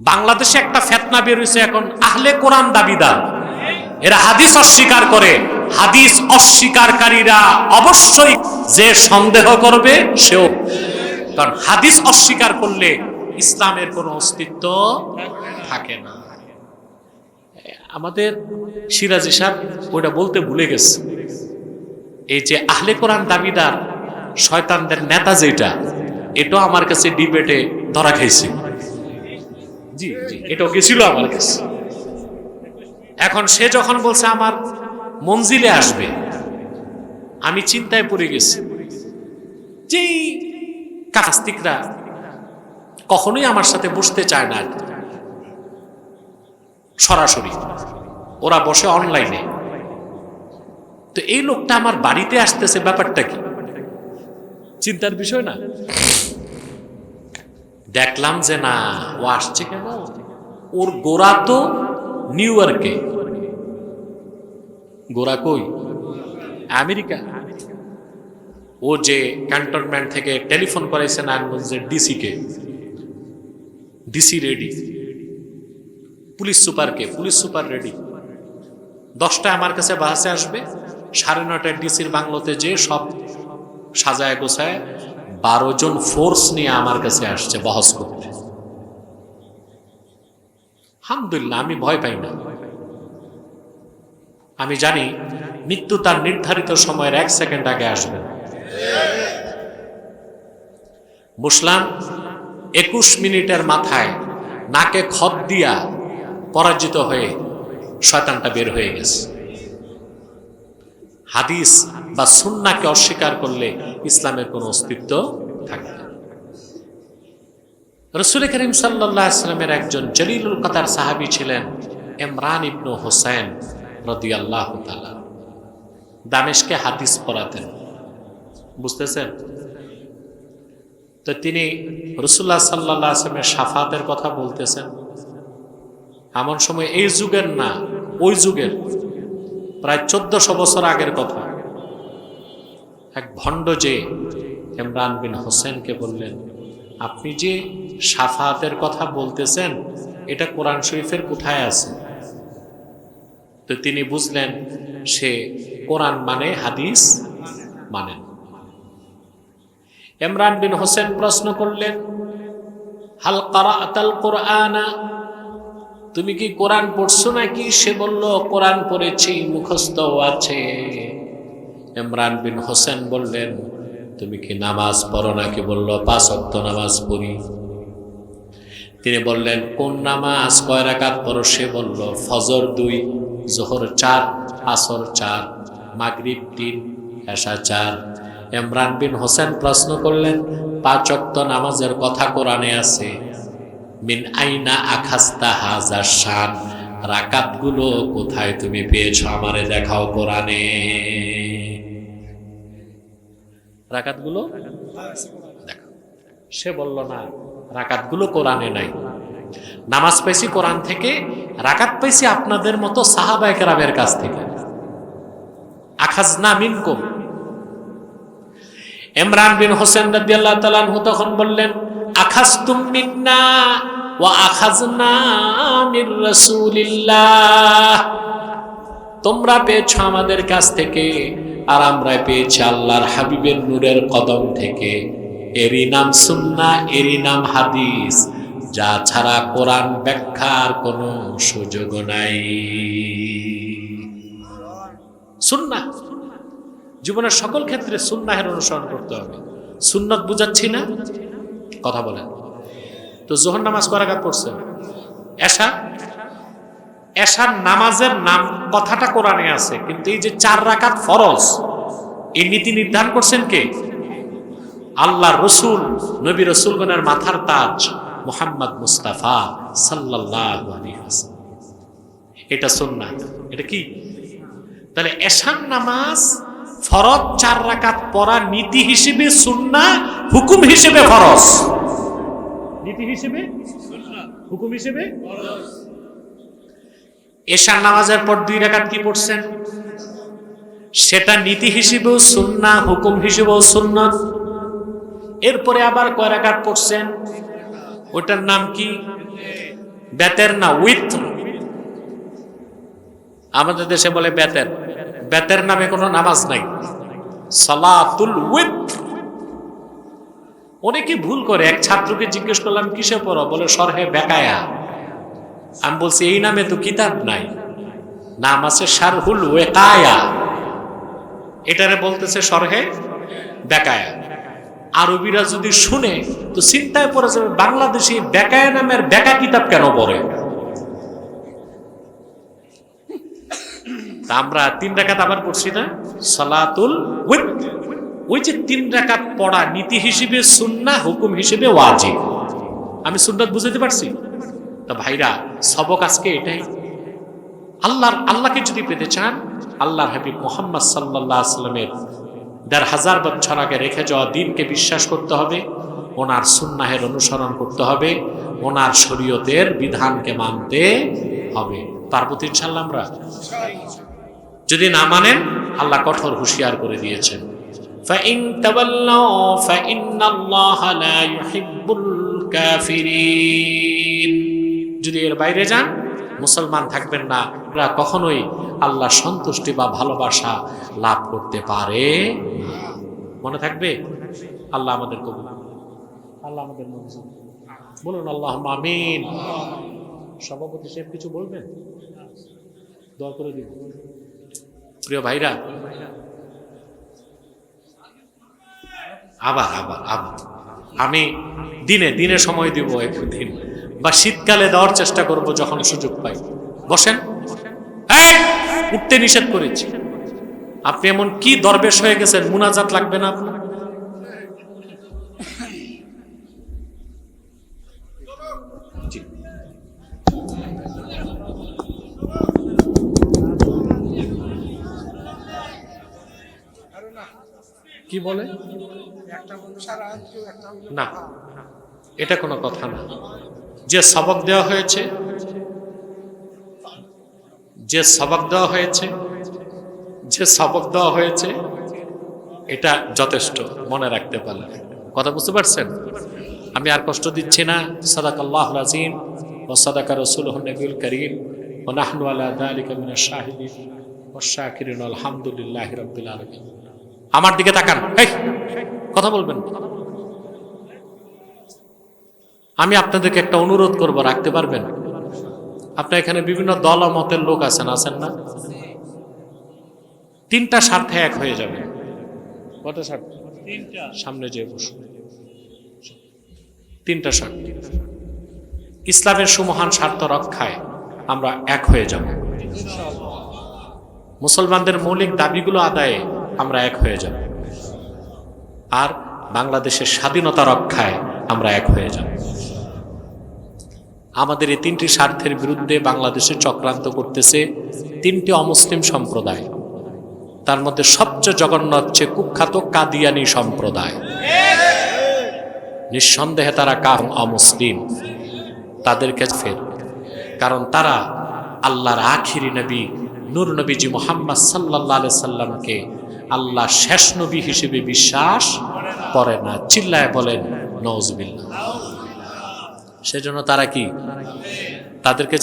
বাংলাদেশে একটা ফেতনা বের হয়েছে এখন, আহলে কোরআন দাবিদার। এরা হাদিস অস্বীকার করে, হাদিস অস্বীকারীরা অবশ্যই যে সন্দেহ করবে, সেও। কারণ হাদিস অস্বীকার করলে ইসলামের কোনো অস্তিত্ব থাকে না। আমাদের সিরাজি সাহেব ওইটা বলতে ভুলে গেছে। এই যে আহলে কোরআন দাবিদার, শয়তানদের নেতা যেটা, এটাও আমার কাছে ডিবেটে ধরা খাইছে। জি জি এটাও গেছিল আমার কাছে। এখন সে যখন বলছে আমার মঞ্জিলে আসবে, আমি চিন্তায় পড়ে গেছি। যেই কাস্তিকরা কখনোই আমার সাথে বসতে চায় না সরাসরি, ওরা বসে অনলাইনে তো এই লোকটা আমার বাড়িতে আসতেছে, ব্যাপারটা কি? চিন্তার বিষয় না? দেখলাম যে না, ও আসছে কেন? ওর গোড়া তো নিউ ইয়র্কে গোড়া কই? আমেরিকা। ও যে ক্যান্টনমেন্ট থেকে টেলিফোন করেছে নারায়ণগঞ্জের ডিসিকে ডিসি রেডি পুলিশ সুপারকে, পুলিশ সুপার রেডি দশটা আমার কাছে বাসে আসবে, সাড়ে নটায় ডিসির বাংলোতে যে সব সাজায় গোছায় বারো জন ফোর্স নিয়ে আমার কাছে আসছে বহস করতে। আলহামদুলিল্লাহ, আমি ভয় পাই না। আমি জানি মৃত্যু তার নির্ধারিত সময়ের এক সেকেন্ড আগে আসবে। মুসলাম একুশ মিনিটের মাথায় নাকে খত দিয়া পরাজিত হয়ে শয়তানটা বের হয়ে গেছে। হাদিস বা সুন্নাকে অস্বীকার করলে ইসলামের কোনো অস্তিত্ব থাকে না। রসুল করিম সাল্লাহ ইসলামের একজন জলিলুল কাতার সাহাবি ছিলেন এমরান ইবনু হোসেন রদি আল্লাহ দামেশকে হাদিস পড়াতেন। বুঝতেছেন? তো তিনি রসুল্লাহ সাল্লাহ আসলামের সাফাতের কথা বলতেছেন। এমন সময় এই যুগের না, ওই যুগের প্রায় চোদ্দশো বছর আগের কথা। এক ভণ্ড যে ইমরান বিন হোসেনকে বললেন, আপনি যে সাফাতের কথা বলতেছেন, এটা কোরআন শরীফের কোথায় আছে। তো তিনি বুঝলেন, সে কোরআন মানে হাদিস মানেন ইমরান বিন হোসেন প্রশ্ন করলেন, হাল কারাতাল কোরআনা তুমি কি কোরআন পড়ছো নাকি? সে বলল, কোরআন পড়েছি মুখস্থ আছে। ইমরান বিন হোসেন বললেন, তুমি কি নামাজ পড়ো নাকি? বলল, পাঁচ অক্ত নামাজ পড়ি। তিনি বললেন, কোন নামাজ কয় রাকাত পড়ো? সে বলল, ফজর দুই, জোহর চার, আসর চার, মাগরিব তিন, এশা চার। ইমরান বিন হোসেন প্রশ্ন করলেন, পাঁচ অক্ত নামাজের কথা কোরআনে আছে। মিন আইনা আখাস্তা হাজার শান? রাকাতগুলো কোথায় তুমি পেয়েছ আমারে দেখাও কোরআনে? রাকাতগুলো? সে বলল, না, রাকাতগুলো কোরআনে নাই। নামাজ পাইছি কোরআন থেকে, রাকাত পাইছি আপনাদের মতো সাহাবা একরামের কাছ থেকে। আখাজনা মিনকুম। ইমরান বিন হোসেন রাদিয়াল্লাহু তাআলা আনহু তখন বললেন আখাজতুম মিন্না ওয়া আখাজনা মির রাসূলিল্লাহ। তোমরা পেয়েছ আমাদের কাছ থেকে আর আমরা পেয়েছি আল্লাহর হাবিবের নূরের কদম থেকে। এরই নাম সুন্না এরই নাম হাদিস, যা ছাড়া কোরআন ব্যাখ্যার কোনো সুযোগ নাই। সুন্না জীবনের সকল ক্ষেত্রে সুন্নাহের অনুসরণ করতে হবে। সুন্নত বুঝাচ্ছি না? কথা বলেন। তো জোহর নামাজ করাঘাত পড়ছে এশা? এশার নামাজের নাম, কথাটা কোরআনে আছে, কিন্তু এই যে চার রাকাত ফরজ, এই নীতি নির্ধারণ করছেন কে? আল্লাহ রসুল, নবী রসুলগণের মাথার তাজ, মোহাম্মদ মুস্তাফা সাল্লাহ এটা সুন্না এটা কি? তাহলে এশার নামাজ ফরজ চার রাকাত পড়া নীতি হিসেবে সুন্না হুকুম হিসেবে ফরজ। নীতি হিসেবে? হুকুম হিসেবে? এশার নামাজের পর দুই রাকাত কি পড়ছেন? সেটা নীতি হিসেবেও সুন্না হুকুম হিসেবেও সুন্নত। এরপরে আবার কয় রাকাত পড়ছেন? ওটার নাম কি? বেতের না উইথ আমাদের দেশে বলে বেতের। বেতের নামে কোনো নামাজ নাই। সালাতুল উইথ অনেকে ভুল করে। এক ছাত্রকে জিজ্ঞেস করলাম, কিসে পড়ো? বলে, সরহে বেকায়া। আমি বলছি, এই নামে তো কিতাব নাই। নাম আছে শারহুল ওয়েকায়া। এটারে বলতেছে সরহে বেকায়া। আরবিরা যদি শুনে, তো চিন্তায় পড়ে যাবে, বাংলাদেশি বেকায়া নামের বেকা কিতাব কেন পড়ে? তা আমরা তিন রাকাত আবার পড়ছি না? সালাতুল ওই যে তিন রাকাত পড়া নীতি হিসেবে সুন্না হুকুম হিসেবে ওয়াজিব। আমি সুন্নাত বুঝাতে পারছি? তা ভাইরা, সবক আজকে এটাই। আল্লাহর, আল্লাহকে যদি পেতে চান, আল্লাহর হাবিব মোহাম্মদ সাল্লাহ আসলামের দেড় হাজার বছর আগে রেখে যাওয়া দিনকে বিশ্বাস করতে হবে, ওনার সুন্নাহের অনুসরণ করতে হবে, ওনার শরীয়তের বিধানকে মানতে হবে। পার্বতী ইনশাল্লাহ আমরা যদি না মানেন, আল্লাহ কঠোর হুঁশিয়ার করে দিয়েছেন। যদি এর বাইরে যান, মুসলমান থাকবেন না এরা কখনোই আল্লাহ সন্তুষ্টি বা ভালোবাসা লাভ করতে পারে মনে থাকবে? আল্লাহ আমাদের কবুল আল্লাহ আমাদের বলুন আল্লাহ আমিন। সভাপতি সাহেব কিছু বলবেন? দয়া করে দিব প্রিয় ভাইরা, আবার আবার আবার। আমি দিনে দিনে সময় দিব একদিন, বা শীতকালে দেওয়ার চেষ্টা করব যখন সুযোগ পাই। বসেন। উঠতে নিষেধ করেছি। আপনি এমন কি দরবেশ হয়ে গেছেন, মুনাজাত লাগবে না আপনার জি। কি বলে? না। এটা কোনো কথা না। যে সবক দেওয়া হয়েছে যে সবক দেওয়া হয়েছে যে সবক দেওয়া হয়েছে এটা যথেষ্ট মনে রাখতে পারলে। কথা বুঝতে পারছেন? আমি আর কষ্ট দিচ্ছি না। সাদাক আল্লাহ রাজিম ও সাদাকা রসুল নবীল করিম ও নাহনু আল্লাহ দালিকা মিনা শাহিদিন ও শাকিরিন আলহামদুলিল্লাহ রব্বিল আলমিন। আমার দিকে তাকান। এই কথা বলবেন। আমি আপনাদেরকে একটা অনুরোধ করব রাখতে পারবেন? আপনার এখানে বিভিন্ন দল মতের লোক আছেন আছেন না? তিনটা স্বার্থে এক হয়ে যাবে। স্বার্থ? সামনে যে বসুন। তিনটা স্বার্থ। ইসলামের সুমহান স্বার্থ রক্ষায় আমরা এক হয়ে যাব। মুসলমানদের মৌলিক দাবিগুলো আদায়ে আমরা এক হয়ে যাব। আর বাংলাদেশের স্বাধীনতা রক্ষায় আমরা এক হয়ে যাব। আমাদের এই তিনটি স্বার্থের বিরুদ্ধে বাংলাদেশে চক্রান্ত করতেছে তিনটি অমুসলিম সম্প্রদায়। তার মধ্যে সবচেয়ে জঘন্য হচ্ছে কুখ্যাত কাদিয়ানি সম্প্রদায়। নিঃসন্দেহে তারা কারণ অমুসলিম। তাদেরকে ফের, কারণ তারা আল্লাহর আখিরি নবী, নূর নবীজি মোহাম্মদ সাল্লাহ সাল্লামকে আল্লাহ শেষ নবী হিসেবে বিশ্বাস করে না চিল্লায় বলেন নজবিল্লা সেজন্য তারা কি? তাদেরকে